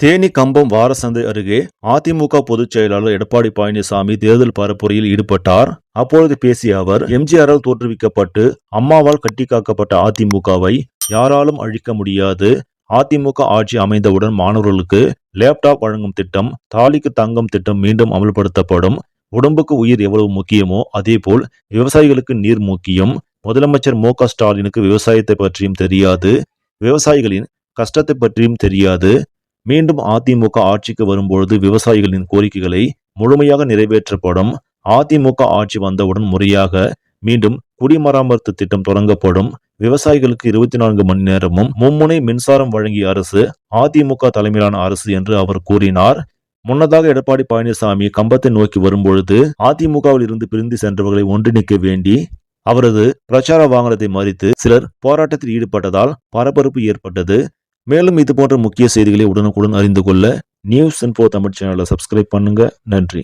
தேனி கம்பம் வாரசந்தை அருகே அதிமுக பொதுச் செயலாளர் எடப்பாடி பழனிசாமி தேர்தல் பரப்புரையில் ஈடுபட்டார். அப்பொழுது பேசிய அவர் எம்ஜிஆரால் தோற்றுவிக்கப்பட்டு அம்மாவால் கட்டிக்காக்கப்பட்ட அதிமுகவை யாராலும் அழிக்க முடியாது. அதிமுக ஆட்சி அமைந்தவுடன் மாணவர்களுக்கு லேப்டாப் வழங்கும் திட்டம் தாலிக்கு தங்கம் திட்டம் மீண்டும் அமல்படுத்தப்படும். உடம்புக்கு உயிர் எவ்வளவு முக்கியமோ அதேபோல் விவசாயிகளுக்கு நீர் முக்கியம். முதலமைச்சர் மு ஸ்டாலினுக்கு விவசாயத்தை பற்றியும் தெரியாது. விவசாயிகளின் கஷ்டத்தை பற்றியும் தெரியாது. மீண்டும் அதிமுக ஆட்சிக்கு வரும்பொழுது விவசாயிகளின் கோரிக்கைகளை முழுமையாக நிறைவேற்றப்படும் அதிமுக ஆட்சி வந்தவுடன் முறையாக மீண்டும் குடிமராமத்து திட்டம் தொடங்கப்படும். விவசாயிகளுக்கு இருபத்தி நான்கு மணி நேரமும் மும்முனை மின்சாரம் வழங்கிய அரசு அதிமுக தலைமையிலான அரசு என்று அவர் கூறினார். முன்னதாக எடப்பாடி பழனிசாமி கம்பத்தை நோக்கி வரும்பொழுது அதிமுகவில் இருந்து பிரிந்து சென்றவர்களை ஒன்றிணைக்க வேண்டி அவரது பிரச்சார வாகனத்தை மறித்து சிலர் போராட்டத்தில் ஈடுபட்டதால் பரபரப்பு ஏற்பட்டது. மேலும் இது போன்ற முக்கிய செய்திகளை உடனுக்குடன் அறிந்து கொள்ள நியூஸ் இன்ஃபோ தமிழ் சேனலை சப்ஸ்கிரைப் பண்ணுங்க. நன்றி.